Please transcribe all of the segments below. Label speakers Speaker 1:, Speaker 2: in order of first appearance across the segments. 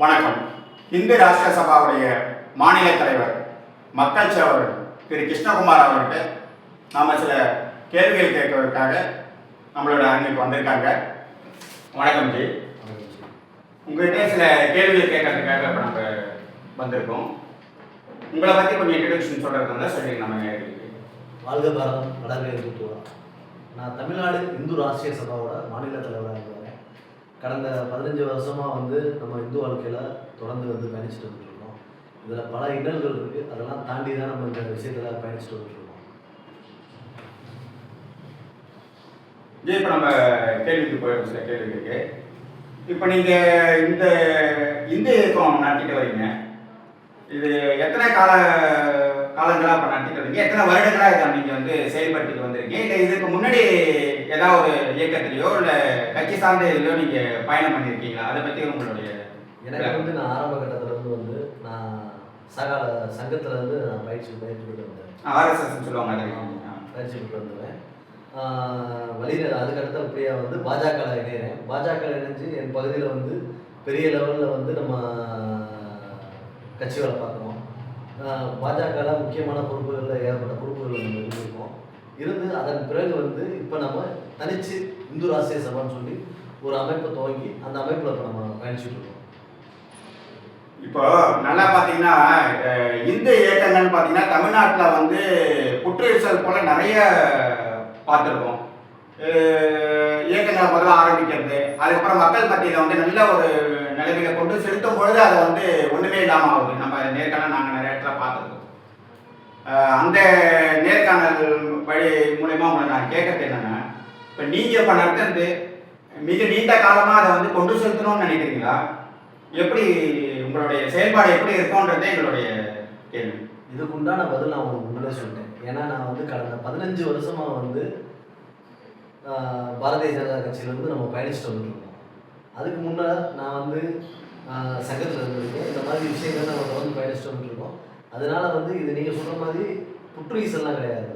Speaker 1: வணக்கம். இந்து ராஷ்டிர சபாவுடைய மாநில தலைவர் மக்கள் சேவர் திரு கிருஷ்ணகுமார் அவர்கிட்ட நாம் சில கேள்விகள் கேட்கறதுக்காக நம்மளோட அன்னைக்கு வந்திருக்காங்க. வணக்கம் ஜி. உங்கள்கிட்ட சில கேள்விகள் கேட்கறதுக்காக இப்போ நம்ம வந்திருக்கோம். உங்களை பற்றி கொஞ்சம் இன்ட்ரடக்ஷன் சொல்கிறதா சொல்லி நம்ம
Speaker 2: வாழ்க பாரதம் வடகிழக்கு நான் தமிழ்நாடு இந்து ராஷ்டிரிய சபாவோட மாநில தலைவராக இருக்கிறேன் கடந்த பதினஞ்சு வருஷமாக வந்து நம்ம இந்து வாழ்க்கையில் தொடர்ந்து வந்து பயணிச்சுட்டு வந்துட்டுருக்கோம். இதில் பல இன்னல்கள் இருக்குது அதெல்லாம் தாண்டி தான் நம்ம இந்த விஷயத்தில் பயணிச்சுட்டு வந்துட்டுருக்கோம்.
Speaker 1: இப்போ நம்ம கேள்விக்கு போயிடும் சார் கேள்வி இருக்கு இப்போ நீங்கள் இந்த இந்து இயக்கம் நடத்திட்டு வரீங்க. இது எத்தனை கால காலங்களாக நடத்திட்டு வரீங்க எத்தனை வருடங்களாக இதை நீங்கள் வந்து செயல்படுத்திட்டு வந்திருக்கீங்க? இல்லை இதுக்கு முன்னாடி ஏதாவது ஒரு இயக்கத்திலையோ இல்லை கட்சி சார்ந்த இதுலையோ நீங்கள் பயணம் பண்ணியிருக்கீங்களா அதை பற்றி உங்களுடைய
Speaker 2: எனக்கு வந்து நான் ஆரம்ப கட்டத்துல இருந்து வந்து நான் சகால சங்கத்துல இருந்து நான் பயிற்சி பயிற்சி பெற்று வந்தேன்.
Speaker 1: ஆர்எஸ்எஸ் சொல்லுவாங்க.
Speaker 2: பயிற்சி பெற்று வந்துடுவேன் வழியில் அதுக்கு அடுத்தபடியாக வந்து பாஜக இணைகிறேன் பாஜக இணைஞ்சு என் பகுதியில் வந்து பெரிய லெவலில் வந்து நம்ம கட்சி வேலை பாஜகவில் முக்கியமான பொறுப்புகளில் ஏற்பட்ட பொறுப்புகளில் நம்ம இருந்திருக்கோம். இருந்து அதன் பிறகு வந்து இப்போ நம்ம தனிச்சு இந்து ராசிய சபான்னு சொல்லி ஒரு அமைப்பை துவங்கி அந்த அமைப்பில் இப்போ நம்ம பயணிச்சுட்டு இருக்கோம்.
Speaker 1: இப்போ நல்லா பார்த்தீங்கன்னா இந்த இந்து இயக்கங்கள்னு பார்த்தீங்கன்னா தமிழ்நாட்டில் வந்து புற்றுச்சல் போல் நிறைய பார்த்துருக்கோம். இயக்கங்களை முதல்ல ஆரம்பிக்கிறது அதுக்கப்புறம் மக்கள் மத்தியில் வந்து நல்ல ஒரு நிலைமையை கொண்டு செலுத்தும் பொழுது அதை வந்து ஒன்றுமே இல்லாமல் ஆகுது. நம்ம நேர்காணல் நாங்கள் இடத்துல பார்த்துருக்கோம். அந்த நேர்காணல் வழி மூலயமா உங்களை நான் கேட்கறது என்னென்னா இப்போ நீங்கள் இப்போ நடத்துறது மிக நீண்ட காலமாக அதை வந்து கொண்டு செலுத்தணும்னு நினைக்கிறீங்களா? எப்படி உங்களுடைய செயல்பாடு எப்படி இருக்கும்ன்றதே எங்களுடைய கேள்வி.
Speaker 2: இதுக்கு உண்டான பதில் நான் உங்களுக்கு முன்னாடியே சொல்லிட்டேன். ஏன்னா நான் வந்து கடந்த பதினஞ்சு வருஷமாக வந்து பாரதிய ஜனதா கட்சியிலேருந்து நம்ம பயணிச்சுட்டு வந்துருக்கோம். அதுக்கு முன்னே நான் வந்து சங்கத்தில் இருந்திருக்கேன். இந்த மாதிரி விஷயங்கள் நம்ம தொடர்ந்து பயணிச்சுட்டு வந்துருக்கோம். அதனால வந்து இது நீங்கள் சொல்கிற மாதிரி புற்றுஈசல்லாம் கிடையாது.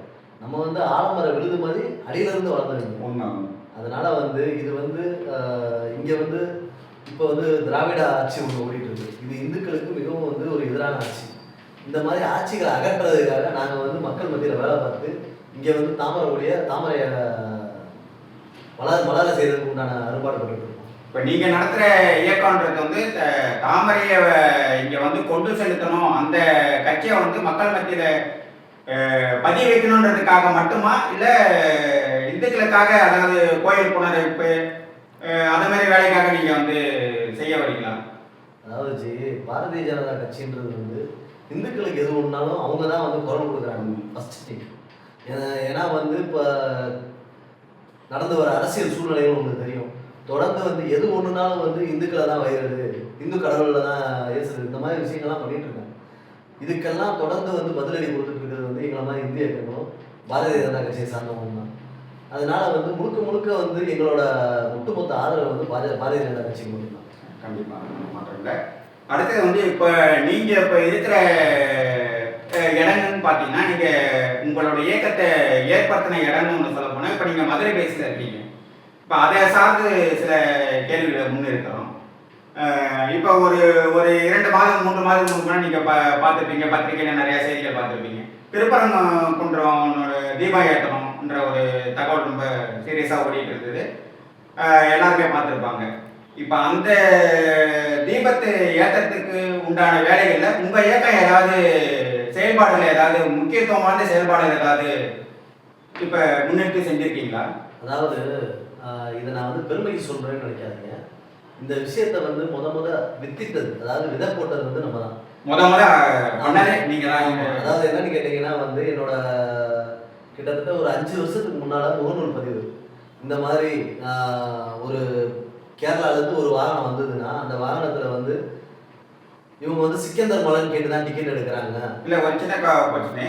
Speaker 2: நம்ம வந்து ஆலமர விழுது மாதிரி அடியிலேருந்து வளர்ந்துருக்கோம்
Speaker 1: உண்மை
Speaker 2: அதனால வந்து இது வந்து இங்கே வந்து இப்போ வந்து திராவிட ஆட்சி ஒன்று ஓடிட்டு இருக்கு. இது இந்துக்களுக்கு மிகவும் வந்து ஒரு எதிரான ஆட்சி. இந்த மாதிரி ஆட்சிகளை அகற்றுறதுக்காக நாங்கள் வந்து மக்கள் மத்தியில் வேலை பார்த்து இங்கே வந்து தாமரையுடைய தாமரையை வளர வளர செய்யறதுக்கு உண்டான அறுபாடுபட்டு இருக்கோம்.
Speaker 1: இப்போ நீங்கள் நடத்துகிற இயக்கம்ன்றது வந்து த- தாமரையை இங்கே வந்து கொண்டு செலுத்தணும். அந்த கட்சியை வந்து மக்கள் மத்தியில் பதிய வைக்கணுன்றதுக்காக மட்டுமா? இல்லை இந்துக்களுக்காக அதாவது கோயில் புனரமைப்பு அந்த மாதிரி வேலைக்காக நீங்கள் வந்து செய்ய வரீங்களா?
Speaker 2: அதாவது ஜி பாரதிய ஜனதா கட்சின்றது வந்து இந்துக்களுக்கு எது ஒன்றாலும் அவங்க தான் வந்து குரல் கொடுக்குறாங்க. ஃபஸ்ட்டு திங் ஏன்னா வந்து இப்போ நடந்து வர அரசியல் சூழ்நிலைகள் உங்களுக்கு தெரியும். தொடர்ந்து வந்து எது ஒன்றுனாலும் வந்து இந்துக்களை தான் வயிறது இந்து கடவுளில் தான் ஏசுறது இந்த மாதிரி விஷயங்கள்லாம் பண்ணிட்டு இருக்காங்க. இதுக்கெல்லாம் தொடர்ந்து வந்து பதிலடி கொடுத்துட்டு இருக்கிறது வந்து எங்களை மாதிரி இந்திய இயக்கமும் பாரதிய ஜனதா கட்சியை சார்ந்தவங்க தான். அதனால வந்து முழுக்க முழுக்க வந்து எங்களோட ஒட்டுமொத்த ஆதரவு வந்து பாரதிய பாரதிய ஜனதா கட்சிக்கு மட்டும்தான்.
Speaker 1: கண்டிப்பாக மாற்றம் இல்லை. அடுத்தது வந்து இப்போ நீங்கள் இப்போ இருக்கிற இடங்கள்னு பார்த்தீங்கன்னா நீங்கள் உங்களோட இயக்கத்தை ஏற்படுத்தின இடம்னு ஒன்று சொல்ல போனால் இப்போ நீங்கள் மதுரை பேசில் இருக்கீங்க. இப்போ அதை சார்ந்து சில கேள்விகளை முன்னிருக்கிறோம். இப்போ ஒரு ஒரு இரண்டு மாதம் மூன்று மாதம் முன்னாடி நீங்கள் பா பார்த்துருப்பீங்க. பத்திரிகையில் நிறைய செய்திகள் பார்த்துருப்பீங்க. திருப்பரங்குன்றம் தீபாயாத்திரம்ன்ற ஒரு தகவல் ரொம்ப சீரியஸாக ஓடிட்டு இருந்தது. எல்லாருமே பார்த்துருப்பாங்க. இப்போ அந்த தீபத்தை ஏற்றத்துக்கு உண்டான வேலைகளில் உங்கள் இயக்கம் ஏதாவது செயல்பாடுகள் ஏதாவது முக்கியத்துவமான செயல்பாடுகள் ஏதாவது இப்போ முன்னெடுத்து செஞ்சுருக்கீங்களா?
Speaker 2: அதாவது இதை நான் வந்து பெருமைக்கு சொல்றேன்னு நினைக்காதீங்க. இந்த விஷயத்த வந்து முத முத வித்திட்டது அதாவது விதை போட்டது வந்து நம்ம தான்.
Speaker 1: முத முத
Speaker 2: அதாவது என்னன்னு கேட்டிங்கன்னா வந்து என்னோட கிட்டத்தட்ட ஒரு அஞ்சு வருஷத்துக்கு முன்னால முகநூல் பதிவு. இந்த மாதிரி ஒரு கேரளாலேருந்து ஒரு வாகனம் வந்ததுன்னா அந்த வாகனத்தில் வந்து இவங்க வந்து சிக்கந்தர் மலன் கேட்டு தான் டிக்கெட் எடுக்கிறாங்க.
Speaker 1: இல்லை ஒரு சின்ன பிரச்சனை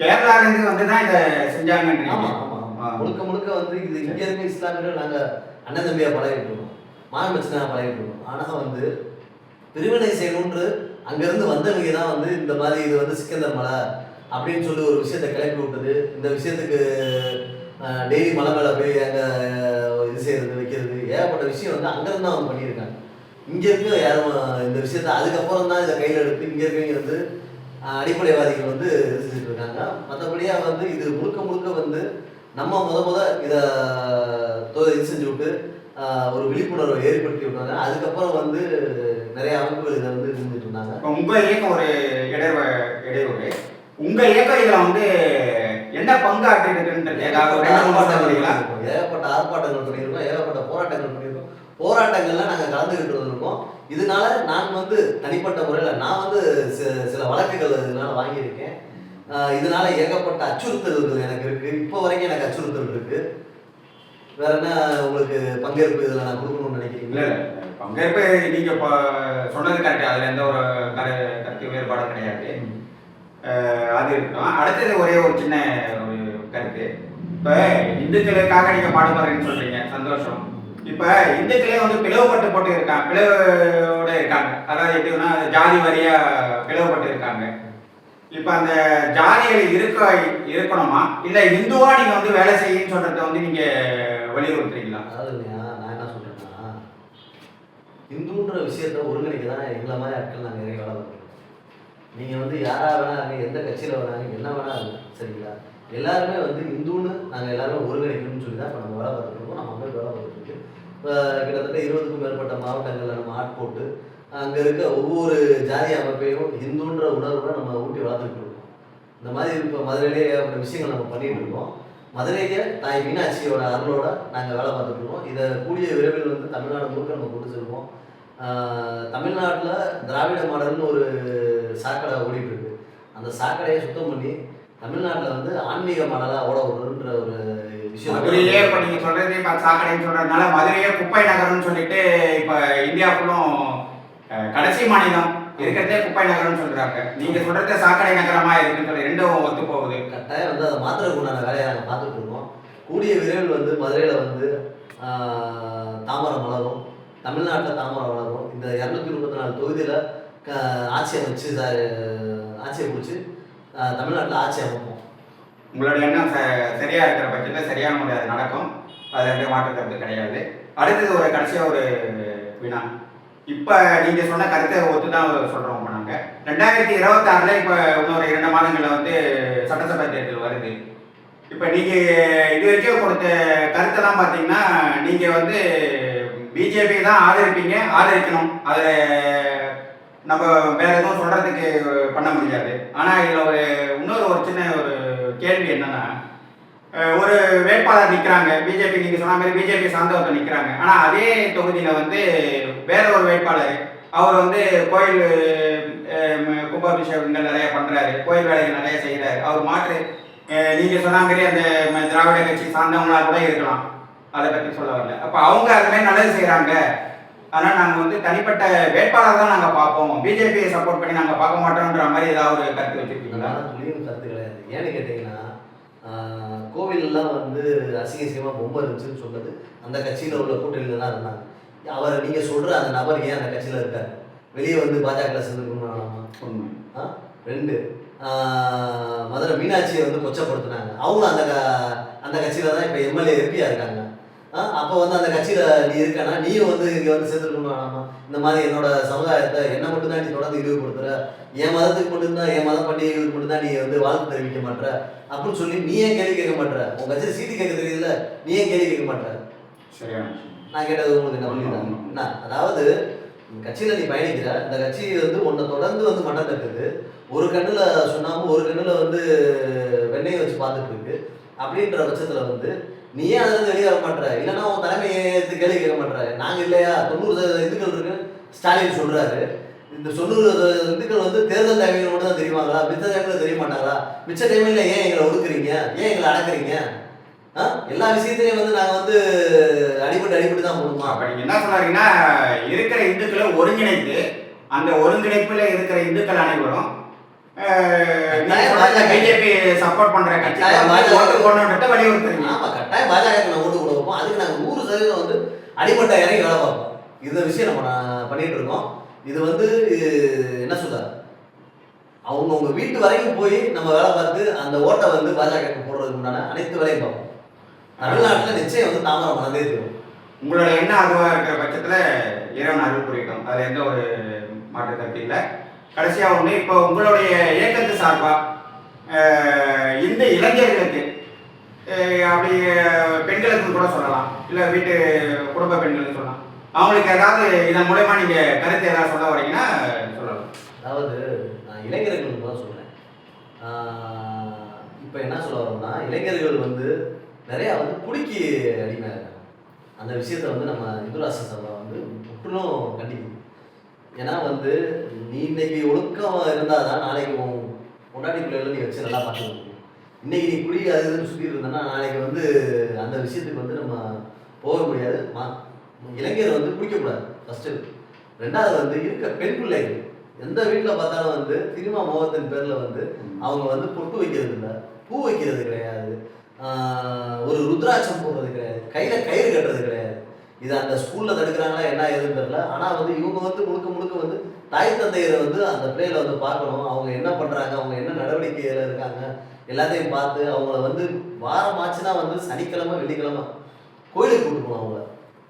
Speaker 1: கேரளாலேருந்து வந்து தான் இதை
Speaker 2: ஆமா
Speaker 1: செஞ்சாங்கன்றீங்க.
Speaker 2: ஆமா ஆமா. முழுக்க முழுக்க வந்து இது இங்க இருக்க இஸ்லாமியர்கள் நாங்க அண்ணன் தம்பியா பழகிட்டு இருக்கோம். மாமன் மச்சனா பழகிட்டு இருக்கோம். ஆனா வந்து பிரிவினை செய்யணும்னு அங்கிருந்து வந்தவங்க தான் வந்து இந்த மாதிரி இது வந்து சிக்கந்தர் மலை அப்படின்னு சொல்லி ஒரு விஷயத்தை கிளப்பி விட்டது. இந்த விஷயத்துக்கு டெய்லி மலை மேலே போய் அங்கே இது செய்யறது வைக்கிறது ஏகப்பட்ட விஷயம் வந்து அங்கேருந்து தான் அவங்க பண்ணியிருக்காங்க. இங்கே இருக்க யாரும் இந்த விஷயத்த அதுக்கப்புறம் தான் இதை கையில் எடுத்து இங்கே இருக்கவங்க வந்து அடிப்படைவாதிகள் வந்து இது செஞ்சுட்டு இருக்காங்க. மற்றபடியாக வந்து இது முழுக்க முழுக்க வந்து நம்ம முத முத இதை இது செஞ்சு விட்டு ஒரு விழிப்புணர்வை ஏற்படுத்தி விட்டாங்க. அதுக்கப்புறம் வந்து நிறைய அமைப்புகள் இதை வந்து இருந்துட்டு இருந்தாங்க.
Speaker 1: இப்போ உங்க இயக்கம் ஒரு இடைவ இடையூறு உங்க இயக்கம் இதுல வந்து என்ன பங்கு ஆற்றிருக்குன்றது ஏதாவது ஒரு ரெண்டு மூணு வார்த்தை சொல்றீங்களா?
Speaker 2: ஏகப்பட்ட ஆர்ப்பாட்டங்கள் பண்ணியிருக்கோம். ஏகப்பட்ட போராட்டங்கள் பண்ணியிருக்கோம். போராட்டங்கள்ல நாங்கள் கலந்துக்கிட்டு வந்திருக்கோம் இதனால நான் வந்து தனிப்பட்ட முறையில் நான் வந்து சில வழக்குகள் இதனால வாங்கியிருக்கேன். இதனால ஏகப்பட்ட அச்சுறுத்தல்கள் எனக்கு இருக்கு. இப்போ வரைக்கும் எனக்கு அச்சுறுத்தல் இருக்கு. வேற என்ன உங்களுக்கு பங்கேற்பு இதில் நான் கொடுக்கணும்னு
Speaker 1: இல்ல பங்கேற்பு நீங்க இப்போ சொன்னது கரெக்ட் அதுல எந்த ஒரு கரு கருத்து வேறுபாடும் கிடையாது. அது இருக்கட்டும். அடுத்தது ஒரே ஒரு சின்ன ஒரு கருத்து. இப்ப இந்துக்களுக்காக நீங்க பாடுபடுறீங்கன்னு சொல்றீங்க. சந்தோஷம். இப்ப இந்துக்களே வந்து பிளவுபட்டு போட்டு இருக்காங்க பிளவோட இருக்காங்க. அதாவது எப்படின்னா ஜாதி வாரியா பிளவுபட்டு இருக்காங்க. இப்ப அந்த ஜாதிகள் இருக்க இருக்கணுமா? இல்ல இந்துவா நீங்க வந்து வேலை செய்யுன்னு சொல்றத வந்து நீங்க வலியுறுத்துறீங்களா?
Speaker 2: அதாவது இல்லையா நான் என்ன சொல்றேன்னா இந்துன்ற விஷயத்த ஒருங்கிணைக்க தான் எங்களை மாதிரி ஆட்கள் நாங்கள் நிறைய வேலை பண்ணுறோம் நீங்கள் வந்து யாரா வேணா எந்த கட்சியில் வேணாலும் என்ன வேணாலும் சரிங்களா? எல்லாருமே வந்து இந்துன்னு நாங்கள் எல்லாருமே ஒருங்கிணைக்கணும்னு சொல்லி தான் இப்போ நம்ம வேலை பார்த்துருக்கோம் நம்ம அமைப்பு வேலை பார்த்துட்டு இப்போ கிட்டத்தட்ட இருபதுக்கும் மேற்பட்ட மாவட்டங்களில் நம்ம ஆட்போட்டு அங்கே இருக்க ஒவ்வொரு ஜாதி அமைப்பையும் ஹிந்துன்ற உணர்வோட நம்ம ஊட்டி வளர்த்துக்கிட்டு இருக்கோம். இந்த மாதிரி இப்போ மதுரையிலே ஏகப்பட்ட விஷயங்கள் நம்ம பண்ணிட்டு இருக்கோம். மதுரைக்கு தாய் மீனாட்சியோட அருளோட நாங்கள் வேலை பார்த்துட்டு இருக்கோம். இதை கூடிய விரைவில் வந்து தமிழ்நாடு முழுக்க நம்ம கொண்டு செல்வோம். தமிழ்நாட்டில் திராவிட மாடல்னு ஒரு சாக்கடை ஓடிட்டு இருக்கு. அந்த சாக்கடையை சுத்தம் பண்ணி தமிழ்நாட்டில் வந்து ஆன்மீக மாடலாக ஓட விடுன்ற ஒரு
Speaker 1: மதுரையே
Speaker 2: விஷயம்
Speaker 1: இப்ப நீங்க சொல்றது சாக்கடைன்னு சொல்றதுனால மதுரையே குப்பை நகரம்னு சொல்லிட்டு இப்போ இந்தியா ஃபுல்லும் கடைசி மாநிலம். இருக்கிறதே குப்பை நகரம்னு சொல்றாங்க. நீங்க சொல்றது சாக்கடை நகரமா இருக்குன்னு சொல்லி ரெண்டும் ஒத்து போகுது.
Speaker 2: கட்டாயம் வந்து அதை உண்டான வேலையை நாங்கள் பார்த்துட்டு இருக்கோம். கூடிய விரைவில் வந்து மதுரையில் வந்து ஆஹ், தாமரை மலரும் தமிழ்நாட்டில் தாமரை வளரும். இந்த இரநூத்தி முப்பத்தி நாலு தொகுதியில் ஆட்சி அமைச்சு ஆட்சியை பிடிச்சி தமிழ்நாட்டில் ஆட்சி அமைப்போம்.
Speaker 1: உங்களோட எண்ணம் ச- சரியா இருக்கிற பட்சத்தில் சரியான முறை அது நடக்கும். அது எந்த மாற்று கருத்து கிடையாது. அடுத்தது ஒரு கடைசியா ஒரு வினா. இப்போ நீங்க சொன்ன கருத்தை ஒத்து தான் சொல்றோம் இப்ப நாங்க ரெண்டாயிரத்தி இருபத்தாறுல இப்ப இன்னொரு இரண்டு மாதங்கள்ல வந்து சட்டசபை தேர்தல் வருது. இப்ப நீங்க இது வரைக்கும் கொடுத்த கருத்தெல்லாம் பாத்தீங்கன்னா நீங்க வந்து பிஜேபி தான் ஆதரிப்பீங்க ஆதரிக்கணும். அதை நம்ம வேற எதுவும் சொல்றதுக்கு பண்ண முடியாது. ஆனா இதுல ஒரு இன்னொரு ஒரு சின்ன ஒரு கேள்வி என்னன்னா ஒரு வேட்பாளர் நிற்கிறாங்க பிஜேபி நீங்க சொன்ன மாதிரி பிஜேபி சார்ந்தவர்கள் நிற்கிறாங்க ஆனா அதே தொகுதியில வந்து வேற ஒரு வேட்பாளர் அவர் வந்து கோயில் கும்பாபிஷேகங்கள் நிறைய பண்றாரு. கோயில் வேலைகள் நிறைய செய்கிறாரு அவர் மாற்று நீங்கள் நீங்க சொன்ன மாதிரி அந்த திராவிட கட்சி சார்ந்தவங்களா கூட இருக்கலாம். அதை பத்தி சொல்ல வரல. அப்ப அவங்க அது மாதிரி நல்லது செய்யறாங்க ஆனா நாங்க வந்து தனிப்பட்ட வேட்பாளர் தான் நாங்க பார்ப்போம். பிஜேபியை சப்போர்ட் பண்ணி நாங்க பார்க்க மாட்டோம்ன்ற மாதிரி ஏதாவது ஒரு கருத்து வச்சிருக்கீங்களா?
Speaker 2: கருத்து கிடையாது. ஏன்னு கேட்டிங்கன்னா கோவில்லாம் வந்து அசிங்க அசிங்கமாக பொம்மை இருந்துச்சுன்னு சொன்னது. அந்த கட்சியில் உள்ள கூட்டணியில் தான் இருந்தாங்க. அவர் நீங்கள் சொல்கிற அந்த நபர் ஏன் அந்த கட்சியில் இருக்காரு? வெளியே வந்து பாஜக சேர்ந்துக்கணும்னா
Speaker 1: உண்மை.
Speaker 2: ரெண்டு. மதுரை மீனாட்சியை வந்து கொச்சப்படுத்தினாங்க. அவங்களும் அந்த க- அந்த கட்சியில் தான் இப்போ எம்எல்ஏ எம்பியாக இருக்காங்க. அப்போ வந்து அந்த கட்சியில் நீ இருக்கனா நீயும் வந்து இங்கே வந்து சேர்ந்துருக்கணும் வேணாமா இந்த மாதிரி என்னோட சமுதாயத்தை என்ன மட்டும் தான் நீ தொடர்ந்து இழிவுபடுத்துற என் மதத்துக்கு மட்டும்தான் என் மத பண்டிகைகளுக்கு மட்டும்தான் நீ வந்து வாழ்த்து தெரிவிக்க மாட்ற. அப்படின்னு சொல்லி நீ ஏன் கேள்வி கேட்க மாட்ற? உன் கட்சியில் சீட்டு கேட்க தெரியல நீ ஏன் கேள்வி கேட்க மாட்ற?
Speaker 1: சரியான.
Speaker 2: நான் கேட்டது உங்களுக்கு என்ன புரியுதா? அதாவது கட்சியில நீ பயணிக்கிற இந்த கட்சி வந்து உன்னை தொடர்ந்து வந்து மட்டம் தட்டுது. ஒரு கண்ணுல சுண்ணாம்பு ஒரு கண்ணுல வந்து வெண்ணெயை வச்சு பார்த்துட்டு இருக்கு. அப்படின்ற பட்சத்துல வந்து நீ ஏன் அதுலேருந்து வெளியே வர மாட்டேற இல்லைன்னா உன் தலைமையை எடுத்து கேள்வி கேட்க மாட்ற. நாங்கள் இல்லையா? தொண்ணூறு சதவீத இந்துக்கள் இருக்குன்னு ஸ்டாலின் சொல்கிறாரு இந்த தொண்ணூறு இந்துக்கள் வந்து தேர்தல் டைமில் மட்டும் தான் தெரியுமாங்களா? மிச்ச டைமில் தெரிய மாட்டாங்களா மிச்ச டைமில் ஏன் எங்களை ஒடுக்குறீங்க? ஏன் எங்களை அடக்குறீங்க? ஆ? எல்லா விஷயத்திலையும் வந்து நாங்கள் வந்து அடிபட்டு அடிபட்டு தான் போகணுமா?
Speaker 1: அப்போ நீங்கள் என்ன சொல்றீங்கன்னா இருக்கிற இந்துக்களை ஒருங்கிணைத்து அந்த ஒருங்கிணைப்பில் இருக்கிற இந்துக்கள் அனைவரும் பிஜேபி சப்போர்ட் பண்ற கட்சி. ஓட்டு போடணுன்றத வலியுறுத்துறீங்க
Speaker 2: ஆமா கட்டாயம் பாஜக நான் ஓட்டு போட வைப்போம். அதுக்கு நாங்க நூறு சதவீதம் வந்து அடிமட்ட இறங்கி வேலை பார்ப்போம். இந்த விஷயம் நம்ம பண்ணிட்டு இருக்கோம். இது வந்து என்ன சொல்ற அவங்க உங்க வீட்டு வரைக்கும் போய் நம்ம வேலை பார்த்து அந்த ஓட்டை வந்து பாஜக போடுறதுக்கு உண்டான அனைத்து வேலையும் பார்ப்போம். தமிழ்நாட்டுல நிச்சயம் வந்து தாமரை மனதே தீரும்
Speaker 1: உங்களோட எண்ணம் அதுவாக இருக்கிற பட்சத்தில் இறைவன் அருள் புரியட்டும் அதில் எந்த ஒரு மாற்று கருத்து இல்லை. கடைசியாக ஒன்று இப்போ உங்களுடைய இயக்கத்து சார்பாக இந்த இளைஞர்களுக்கு அப்படி பெண்களுக்கு கூட சொல்லலாம். இல்லை வீட்டு குடும்ப பெண்களுக்கு சொல்லலாம். அவங்களுக்கு ஏதாவது இதன் மூலயமா நீங்கள் கருத்து ஏதாவது சொல்ல வரீங்கன்னா சொல்லலாம்.
Speaker 2: அதாவது நான் இளைஞர்களுக்கு தான் சொல்கிறேன் இப்போ என்ன சொல்ல வரோம்னா இளைஞர்கள் வந்து நிறையா வந்து குடிக்கு அடிமையாக இருக்காங்க. அந்த விஷயத்தை வந்து நம்ம இந்துராசன் சபா வந்து முற்றிலும் கண்டிப்பாக ஏன்னா வந்து நீ இன்னைக்கு ஒழுக்கம் இருந்தால் தான் நாளைக்கு உன் பொண்டாட்டி பிள்ளைகளை நீ வச்சு நல்லா பார்த்துக்க இன்னைக்கு நீ குடி அது இதுன்னு சுற்றிட்டு இருந்தேன்னா நாளைக்கு வந்து அந்த விஷயத்துக்கு வந்து நம்ம போக முடியாது. மா இளைஞர் வந்து குடிக்கக்கூடாது ஃபஸ்ட்டு ரெண்டாவது வந்து இருக்க பெண் பிள்ளைகள் எந்த வீட்டில் பார்த்தாலும் வந்து சினிமா மோகத்தின் பேரில் வந்து அவங்க வந்து பொட்டு வைக்கிறது இல்லை பூ வைக்கிறது கிடையாது. ஒரு ருத்ராட்சம் போடுறது கிடையாது. கையில் கயிறு கட்டுறது கிடையாது. இது அந்த ஸ்கூலில் தடுக்கிறாங்களா என்ன ஏதுன்னு தெரியல. ஆனால் வந்து இவங்க வந்து முழுக்க முழுக்க வந்து தாய் தந்தையரை வந்து அந்த பிள்ளைகளை வந்து பார்க்கணும். அவங்க என்ன பண்ணுறாங்க அவங்க என்ன நடவடிக்கையில் இருக்காங்க எல்லாத்தையும் பார்த்து அவங்கள வந்து வாரம் ஆச்சுன்னா வந்து சனிக்கிழமை வெள்ளிக்கிழமை கோயிலுக்கு கூட்டு போகணும் அவங்கள.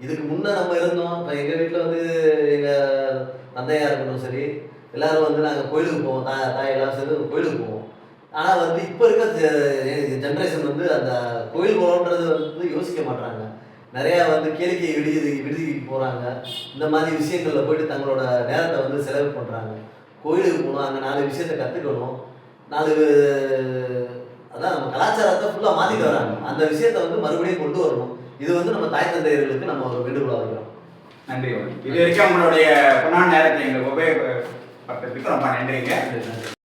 Speaker 2: இதுக்கு முன்னே நம்ம இருந்தோம். இப்போ எங்கள் வீட்டில் வந்து எங்கள் தந்தையாக இருக்கட்டும் சரி எல்லாரும் வந்து நாங்கள் கோயிலுக்கு போவோம். தாய் தாய் சேர்ந்து கோயிலுக்கு போவோம். ஆனால் வந்து இப்போ இருக்க ஜென்ரேஷன் வந்து அந்த கோயில் போகணுன்றது வந்து யோசிக்க மாட்டாங்க நிறையா வந்து கேளிக்கை விடுதி விடுதிக்கு போகிறாங்க இந்த மாதிரி விஷயங்களில் போயிட்டு தங்களோட நேரத்தை வந்து செலவு பண்ணுறாங்க கோயிலுக்கு போகணும் அங்கே நாலு விஷயத்தை கற்றுக்கணும் நாலு அதான் நம்ம கலாச்சாரத்தை ஃபுல்லாக மாற்றிட்டு வராங்க. அந்த விஷயத்தை வந்து மறுபடியும் கொண்டு வரணும். இது வந்து நம்ம தாய் தந்தையர்களுக்கு நம்ம ஒரு வேண்டுகோளாக வைக்கிறோம்.
Speaker 1: நன்றி இது வரைக்கும் உங்களுடைய பொன்னான நேரத்தை எங்களுக்கு உபயோகப்படுத்துறதுக்கு ரொம்ப நன்றிங்க.
Speaker 2: நன்றி நன்றி.